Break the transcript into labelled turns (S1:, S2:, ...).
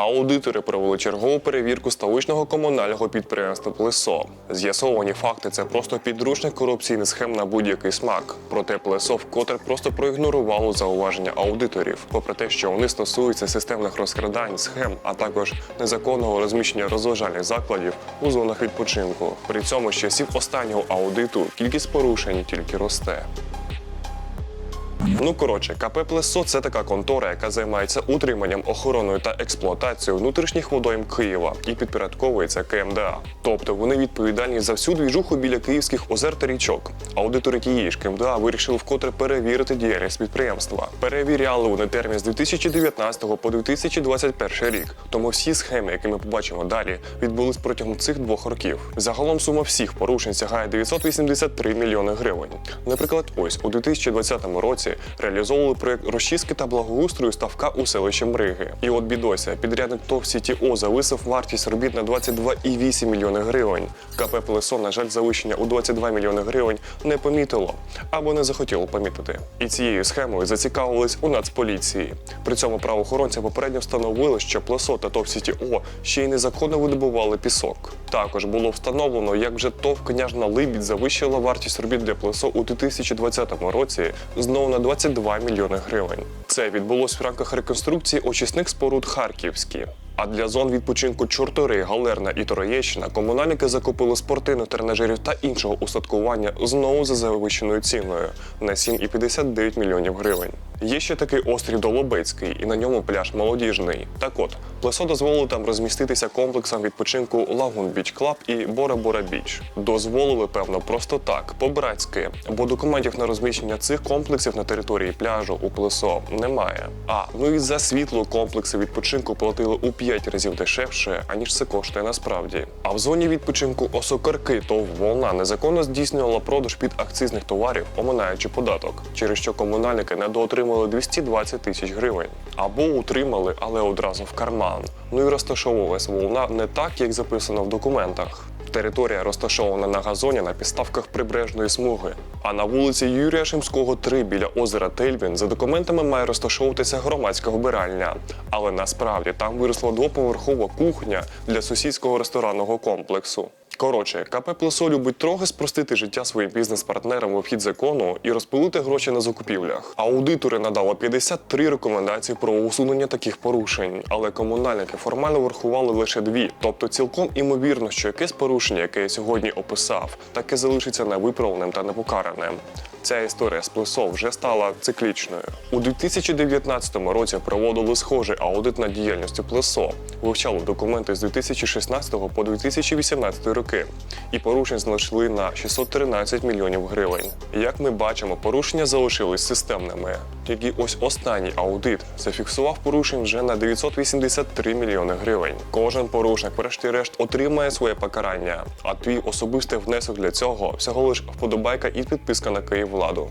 S1: Аудитори провели чергову перевірку столичного комунального підприємства Плесо. З'ясовані факти це просто підручник корупційних схем на будь-який смак. Проте Плесо вкотре просто проігнорувало зауваження аудиторів, попри те, що вони стосуються системних розкрадань, схем, а також незаконного розміщення розважальних закладів у зонах відпочинку. При цьому з часів останнього аудиту кількість порушень тільки росте. Ну коротше, КП Плесо це така контора, яка займається утриманням, охороною та експлуатацією внутрішніх водойм Києва і підпорядковується КМДА. Тобто вони відповідальні за всю двіжуху біля київських озер та річок. Аудитори тієї ж КМДА вирішили вкотре перевірити діяльність підприємства. Перевіряли вони термін з 2019 по 2021 рік. Тому всі схеми, які ми побачимо далі, відбулись протягом цих двох років. Загалом сума всіх порушень сягає 983 мільйони гривень. Наприклад, ось у 2020 році реалізовували проєкт розчистки та благоустрою ставка у селищі Мриги. І от бідося, підрядник ТОВ ТО зависив вартість робіт на 22,8 мільйони гривень. КП Плесо, на жаль, завищення у 22 мільйони гривень не помітило або не захотіло помітити. І цією схемою зацікавились у Нацполіції. При цьому правоохоронці попередньо встановили, що Плесо та ТОВ О ще й незаконно видобували пісок. Також було встановлено, як вже ТОВ княжна Либідь завищила вартість робіт для Плесо у 2020 році знову на 22 мільйони гривень. Це відбулось в рамках реконструкції очисних споруд Харківські. А для зон відпочинку Чортори, Галерна і Троєщина комунальники закупили спортивних тренажерів та іншого устаткування знову за завищеною ціною на 7,59 мільйонів гривень. Є ще такий острів Долобецький, і на ньому пляж молодіжний. Так от, Плесо дозволило там розміститися комплексом відпочинку Лагун Біч Клаб і Бора Бора Біч. Дозволили, певно, просто так, по-братськи, бо документів на розміщення цих комплексів на території пляжу у Плесо немає. А ну і за світло комплекси відпочинку платили у 5 разів дешевше, аніж це коштує насправді. А в зоні відпочинку Осокарки ТОВ Волна незаконно здійснювала продаж під акцизних товарів, оминаючи податок, через що комунальники недоотримали 220 тисяч гривень. Або утримали, але одразу в карман. Ну і розташовувалась волна не так, як записано в документах. Територія розташована на газоні на підставках прибережної смуги. А на вулиці Юрія Шимського, 3 біля озера Тельвін за документами має розташовуватися громадська вбиральня. Але насправді там виросла двоповерхова кухня для сусідського ресторанного комплексу. Коротше, КП Плесо любить трохи спростити життя своїм бізнес-партнерам в обхід закону і розпилити гроші на закупівлях. Аудитори надали 53 рекомендації про усунення таких порушень, але комунальники формально врахували лише дві. Тобто, цілком імовірно, що якесь порушення, яке я сьогодні описав, таке залишиться невиправленим та непокараним. Ця історія з Плесо вже стала циклічною. У 2019 році проводили схожий аудит над діяльністю Плесо, вивчали документи з 2016 по 2018 роки, і порушень знайшли на 613 мільйонів гривень. Як ми бачимо, порушення залишились системними. Тільки ось останній аудит зафіксував порушень вже на 983 мільйони гривень. Кожен порушник, врешті-решт, отримає своє покарання. А твій особистий внесок для цього всього лиш вподобайка і підписка на Київвладу.